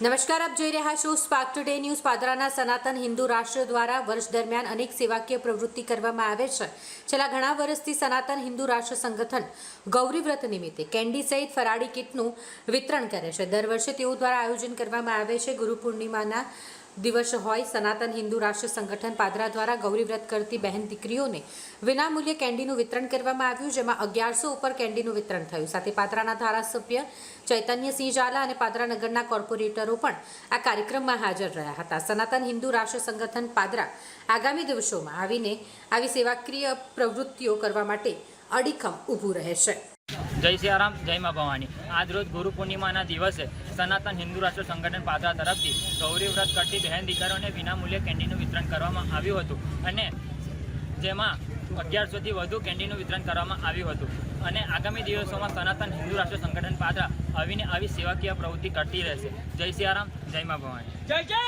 નમસ્કાર, આપ જોઈ રહ્યા છો સ્પાર્ક ટુડે ન્યૂઝ પાદરાના સનાતન હિન્દુ રાષ્ટ્ર દ્વારા વર્ષ દરમિયાન અનેક સેવાકીય પ્રવૃત્તિ કરવામાં આવે છે. છેલ્લા ઘણા વર્ષથી સનાતન હિન્દુ રાષ્ટ્ર સંગઠન ગૌરી વ્રત નિમિત્તે કેન્ડી સહિત ફરાળી કીટનું વિતરણ કરે છે. દર વર્ષે તેઓ દ્વારા આયોજન કરવામાં આવે છે. ગુરુ પૂર્ણિમાના દિવસ હોય સનાતન હિન્દુ રાષ્ટ્ર સંગઠન પાદરા દ્વારા ગૌરીવ્રત કરતી બહેન દીકરીઓને વિનામૂલ્યે કેન્ડીનું વિતરણ કરવામાં આવ્યું, જેમાં અગિયારસો ઉપર કેન્ડીનું વિતરણ થયું. સાથે પાદરાના ધારાસભ્ય ચૈતન્યસિંહ ઝાલા અને પાદરા નગરના કોર્પોરેટરો પણ આ કાર્યક્રમમાં હાજર રહ્યા હતા. સનાતન હિન્દુ રાષ્ટ્ર સંગઠન પાદરા આગામી દિવસોમાં આવીને આવી સેવાક્રિય પ્રવૃત્તિઓ કરવા માટે અડીખમ ઊભું રહેશે. જય સિયારામ જય મા ભવાની. આજરોજ ગુરુ પૂર્ણિમાના દિવસે સનાતન હિન્દુ રાષ્ટ્ર સંગઠન પાદરા તરફથી ગૌરી વ્રત કરતી બહેન દીકરાઓને વિનામૂલ્યે કેન્ડીનું વિતરણ કરવામાં આવ્યું હતું અને જેમાં અગિયારસોથી વધુ કેન્ડીનું વિતરણ કરવામાં આવ્યું હતું. અને આગામી દિવસોમાં સનાતન હિન્દુ રાષ્ટ્ર સંગઠન પાદરા આવીને આવી સેવાકીય પ્રવૃત્તિ કરતી રહેશે. જય સિયારામ જય મા ભવાની. જય જય